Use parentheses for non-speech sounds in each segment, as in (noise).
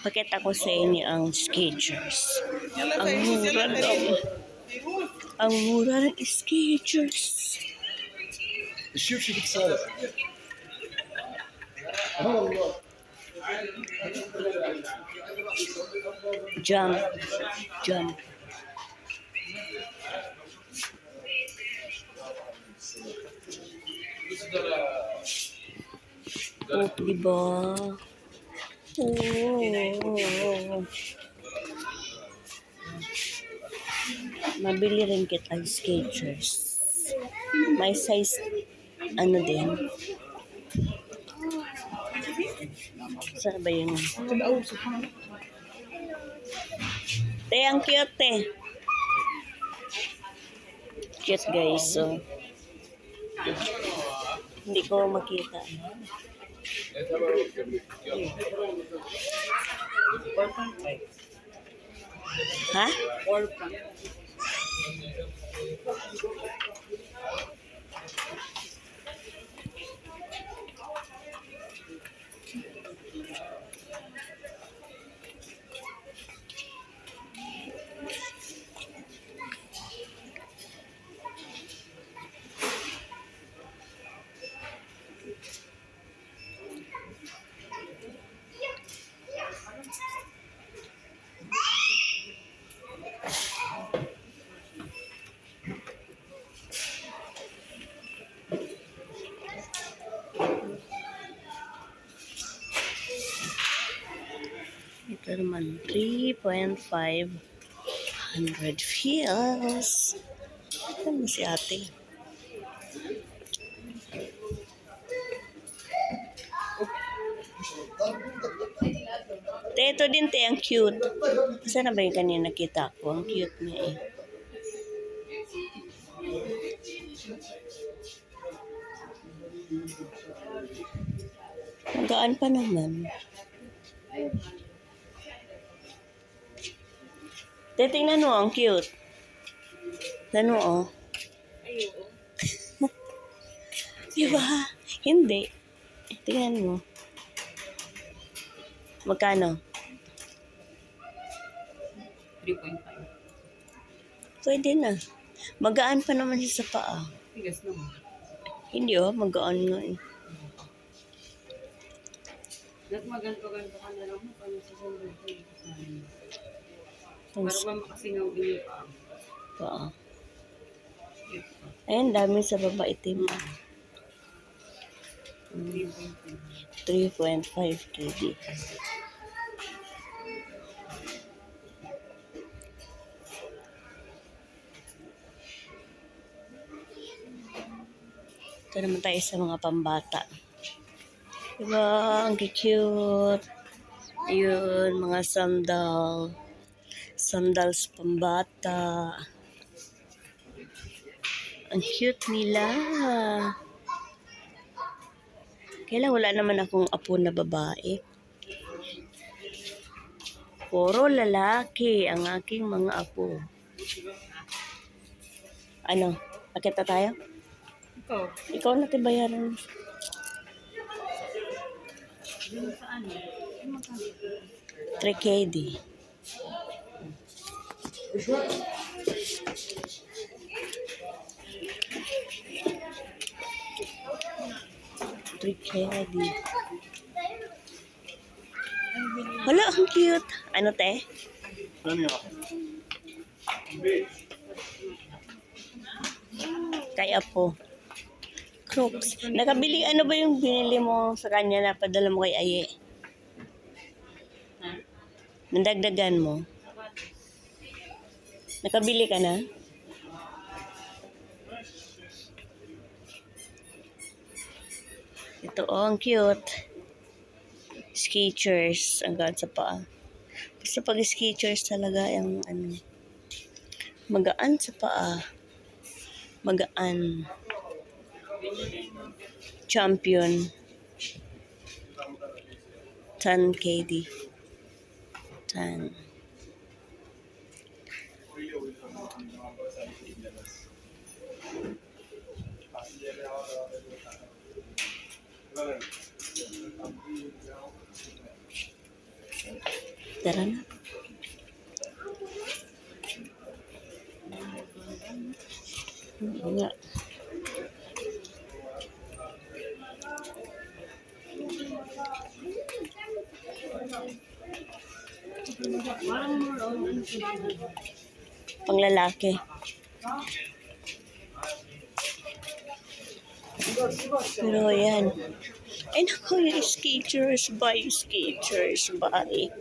pakita ko sa inyo ang Skechers. Ang mura daw. Ang mura ng Skechers. Shoot you excited. Jump. Jump. Oh, diba? Oh. Mabili rin kita ang Skechers. May size, ano din. Saan ba yun? Te, ang cute te. Cute guys, so. Hindi ko makita. Ha? Ito naman, 3.5 100 feels. Ano si ate? Te, ito din te, ang cute. Saan na ba yung kanina nakita ko? Ang cute niya eh. Ang gaan pa naman. Te, tingnan mo, ang cute. Ano, oh. (laughs) diba? Hindi. Tingnan mo. Magkano? 3.5. Pwede na. Magaan pa naman siya sa paa. Tigas naman. Hindi oh, magaan nga eh. Dapat maganto-ganto ka na lang mo paano sa sandal ko Para ba makasingaw paa. Cute pa. Ayun, dami sa baba itim. 3.5. 3.5 kg. Ito naman tayo sa mga pambata. Diba? Ang cute. Yun, mga sandal. Sandals pambata. Ang cute nila. Kailan wala naman akong apo na babae. Puro lalaki ang aking mga apo. Ano? Nakita tayo? Ikaw, Ikaw na tibayaran. yun Trick hair ID. Hala, ang cute. Ano te? Ano kaya po. Crocs. Nakabili, ano ba yung binili mo sa kanya na padala mo kay Aye? Nadagdagan mo? Nakabili ka na? Ito, oh, ang cute. Skechers. Ang gaan sa paa. Basta pag skechers talaga yung ano, magaan sa paa. Magaan. Champion. 10 KD. 10. Tara na. Nga. Siya. Panglalaki. Pero yan. Ay naku, yung Skechers, buy Skechers, buy. (laughs)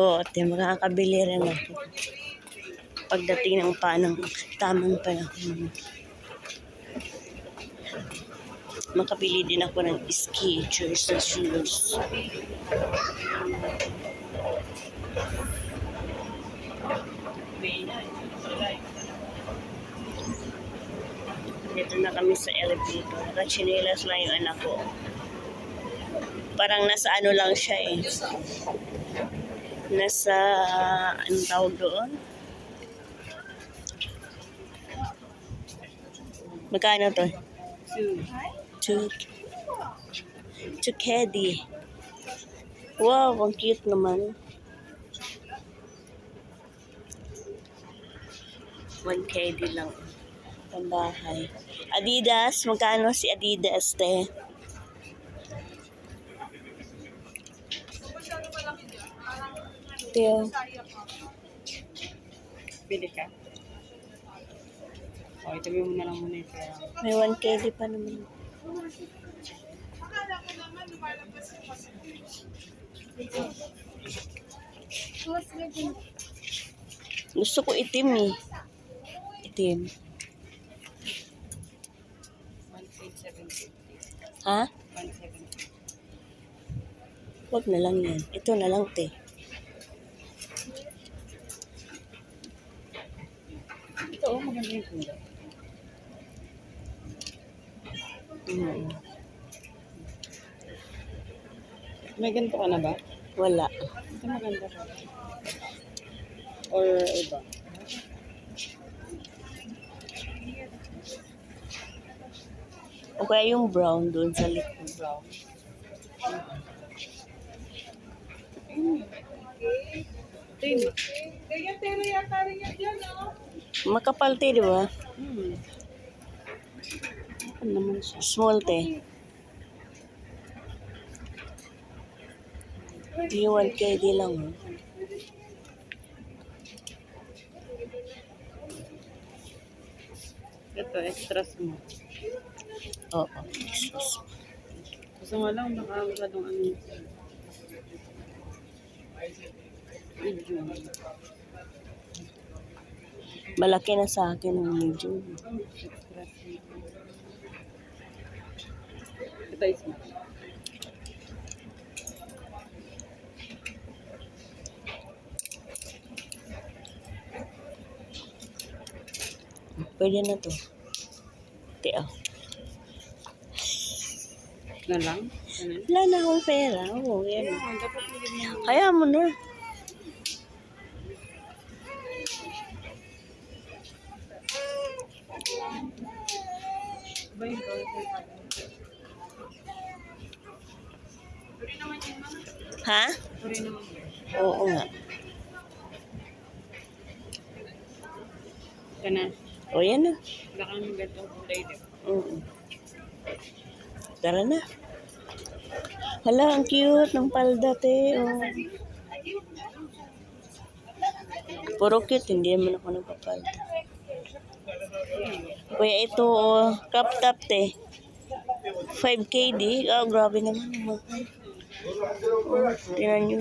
Oo, oh, te, makakabili rin ako. Pagdating ng panang tamang panahon. Makabili din ako ng Skechers na shoes. Dito na kami sa elevator. Nakachinelas lang yung anak ko. Parang nasa ano lang siya eh. Nasa, anong tawag doon? Magkano to? Two. To, to Keddy. Wow, ang cute naman. 1 KD lang. Pambahay. Adidas, magkano si Adidas, te? Teo, Pili ka. O, itabi mo na lang muna yung pera. may 1 KD pa naman. Gusto ko itim eh. Itim. 1.750. Ha? 1.750. Wag na lang yan. Ito na lang, te. Ito, oh, maganda yung kulay. Mm. May ganito ka na ba? Wala. Ito maganda ka. Or iba? O kaya yung brown doon sa likod. Brown. Yun. Makapal, te, di ba? Hmm. Ano naman siya? Small, te. Yung 1 KD lang. oh. Ito, extra small. Oo. Jesus. Gusto nga lang, baka masyadong ano. Medium. Malaki na sa akin ang medium. Ito is. Pwede na to. Oh. Na lang? Ganun? Wala na akong pera. Oo, yan. Ah, dapat hindi mo. Kaya mo na. Ba yung Ha? Oo nga. Na. O, yan na. Wala kang ganitong kulay din. Oo. Tara na. Hala, ang cute ng palda, te. Oh. Puro cute, hindi naman ako nagpapalda. Kuya, ito, oh, crop top, te. 5KD. Oh, grabe naman. Oh, tingnan nyo.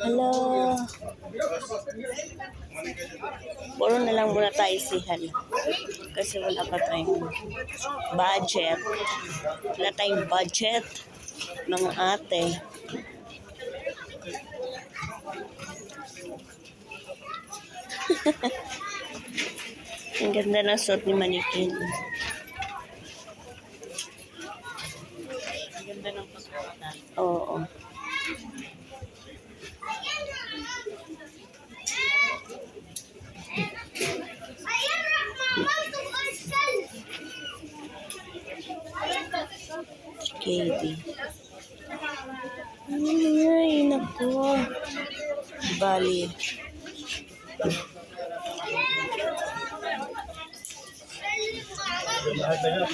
Hello. Puro na lang muna tayo sihan. Kasi wala pa tayong budget. Wala tayong budget mga ate. (laughs) Ang ganda ng suot ni Manikin. Oo. Katie. Ay, naku. Bali. Lahat na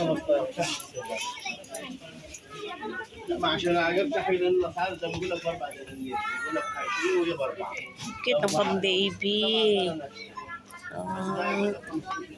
Cute ang pang baby. Oh.